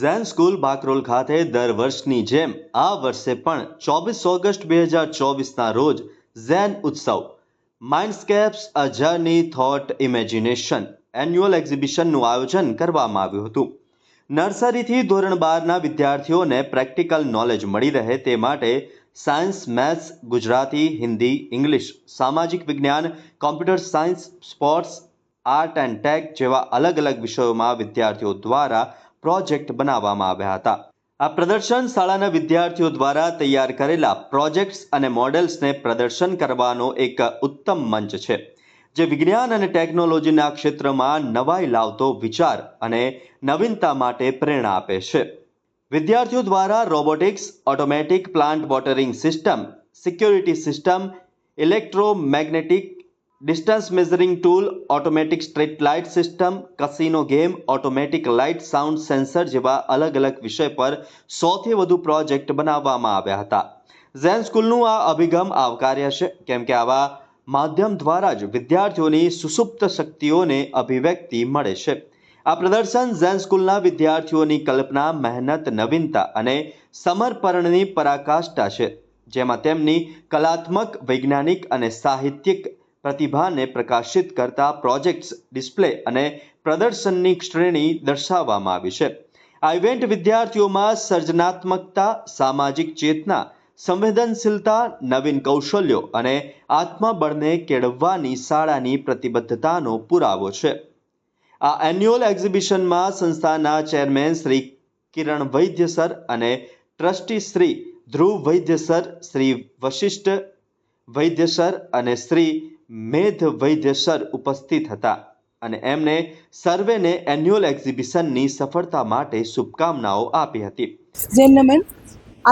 Zen school Bakrol ખાતે દર વર્ષની જેમ આ વર્ષે પણ ચોવીસ ઓગસ્ટ બે હજાર ચોવીસના રોજ ઝેન ઉત્સવ mindscapes a journey thought imagination annual એક્ઝિબિશનનું આયોજન કરવામાં આવ્યું હતું નર્સરીથી ધોરણ બારના વિદ્યાર્થીઓને પ્રેક્ટિકલ નોલેજ મળી રહે તે માટે science maths Gujarati Hindi English સામાજિક વિજ્ઞાન computer science sports art and tech જેવા અલગ અલગ વિષયોમાં વિદ્યાર્થીઓ દ્વારા પ્રોજેક્ટ બનાવવામાં આવ્યા હતા આ પ્રદર્શન શાળાના વિદ્યાર્થીઓ દ્વારા તૈયાર કરેલા પ્રોજેક્ટ્સ અને મોડેલ્સને પ્રદર્શન કરવાનો એક ઉત્તમ મંચ છે જે વિજ્ઞાન અને ટેકનોલોજીના ક્ષેત્રમાં નવાઈ લાવતો વિચાર અને નવીનતા માટે પ્રેરણા આપે છે વિદ્યાર્થીઓ દ્વારા robotics automatic plant watering system security system electromagnetic distance measuring tool automatic street light system casino game automatic light sound sensor જેવા અલગ અલગ વિષય પર સોથી વધુ પ્રોજેક્ટ બનાવવામાં આવ્યા હતા ઝેન સ્કૂલનું આ અભિગમ આવકાર્ય છે કેમ કે આવા માધ્યમ દ્વારા જ વિદ્યાર્થીઓની સુસુપ્ત શક્તિઓને અભિવ્યક્તિ મળે છે આ પ્રદર્શન ઝેન સ્કૂલના વિદ્યાર્થીઓની કલ્પના મહેનત નવીનતા અને સમર્પણની પરાકાષ્ઠા છે જેમાં તેમની કલાત્મક વૈજ્ઞાનિક અને સાહિત્યિક પ્રતિભાને પ્રકાશિત કરતા પ્રોજેક્ટ્સ ડિસ્પ્લે અને પ્રદર્શનની શ્રેણી દર્શાવવામાં આવી છે આ ઇવેન્ટ વિદ્યાર્થીઓમાં સર્જનાત્મકતા સામાજિક ચેતના સંવેદનશીલતા નવીન કૌશલ્યો અને આત્મબળને કેળવવાની શાળાની પ્રતિબદ્ધતાનો પુરાવો છે આ એન્યુઅલ એક્ઝિબિશનમાં સંસ્થાના ચેરમેન શ્રી કિરણ વૈદ્ય સર અને trustee Shri Dhruv Vaidya sir Shri Vashishtha Vaidya sir અને શ્રી मेद वैद्य सर उपस्थित હતા અને એમને સર્વેને એન્યુઅલ એક્ઝિબિશનની સફળતા માટે શુભકામનાઓ આપી હતી. જૈનમન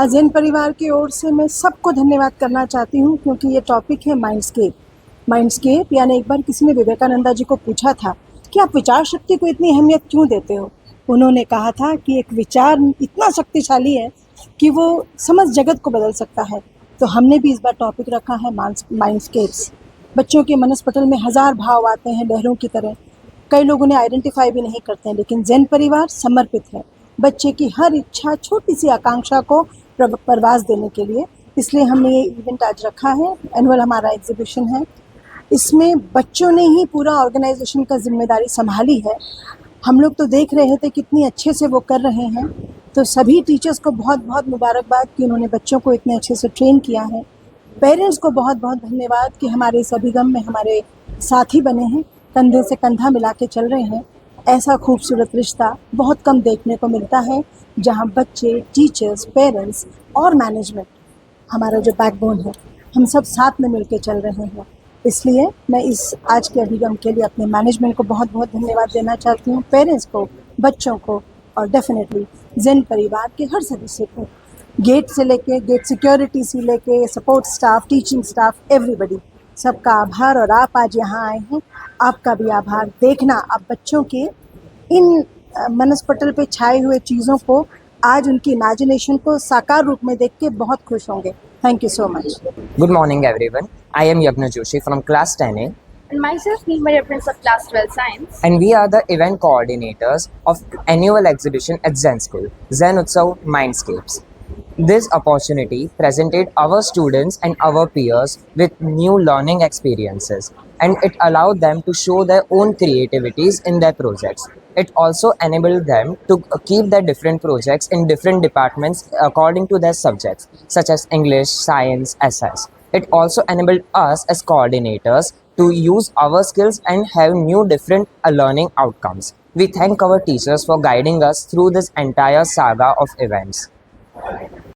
આજ જૈન પરિવાર કે ઓર સે મે સબકો ધન્યવાદ કરના ચાહતી હું ક્યોકી યે ટોપિક હે માઇન્ડસ્કેપ. માઇન્ડસ્કેપ યને એક બાર કિસીને વિવેકાનંદાજી કો પૂછા થા કે આપ વિચાર શક્તિ કો ઇતની અહમિયત ક્યો દેતે હો? ઉનોને કહા થા કે એક વિચાર ઇતના શક્તિશાળી હે કે વો સમસ્ત જગત કો બદલ સકતા હે. તો હમને બી ઇસ બાર ટોપિક રખા હે માઇન્ડસ્કેપ્સ. बच्चों के मनस्पटल में हज़ार भाव आते हैं लहरों की तरह कई लोग उन्हें आइडेंटिफाई भी नहीं करते हैं लेकिन जैन परिवार समर्पित है बच्चे की हर इच्छा छोटी सी आकांक्षा को परवास देने के लिए इसलिए हमने ये इवेंट आज रखा है एनुअल हमारा एग्जीबिशन है इसमें बच्चों ने ही पूरा ऑर्गेनाइजेशन का जिम्मेदारी संभाली है हम लोग तो देख रहे थे कितनी अच्छे से वो कर रहे हैं तो सभी टीचर्स को बहुत बहुत मुबारकबाद कि उन्होंने बच्चों को इतने अच्छे से ट्रेन किया है पेरेंट्स को बहुत बहुत धन्यवाद कि हमारे इस अभिगम में हमारे साथी बने हैं कंधे से कंधा मिला के चल रहे हैं ऐसा खूबसूरत रिश्ता बहुत कम देखने को मिलता है जहाँ बच्चे टीचर्स पेरेंट्स और मैनेजमेंट हमारा जो बैकबोन है हम सब साथ में मिलकर चल रहे हैं इसलिए मैं इस आज के अभिगम के लिए अपने मैनेजमेंट को बहुत बहुत धन्यवाद देना चाहती हूँ पेरेंट्स को बच्चों को और डेफिनेटली जैन परिवार के हर सदस्य को गेट से लेके गेट सिक्योरिटी से लेके support staff teaching staff everybody सबका आभार और आप आज यहाँ आए हैं आपका भी आभार देखना आप बच्चों के इन मनस्पटल पे छाए हुए चीज़ों को आज उनकी इमेजिनेशन को साकार रूप में देख के बहुत खुश होंगे thank you so much good morning everyone I am Yagya Joshi from class ten A and myself Neema Reference of Class 12 Science. And we are the event coordinators of annual exhibition at Zen School, Zen Utsav Mindscapes. This opportunity presented our students and our peers with new learning experiences and it allowed them to show their own creativities in their projects. It also enabled them to keep their different projects in different departments according to their subjects, such as English, Science, SS. It also enabled us as coordinators to use our skills and have new different learning outcomes. We thank our teachers for guiding us through this entire saga of events.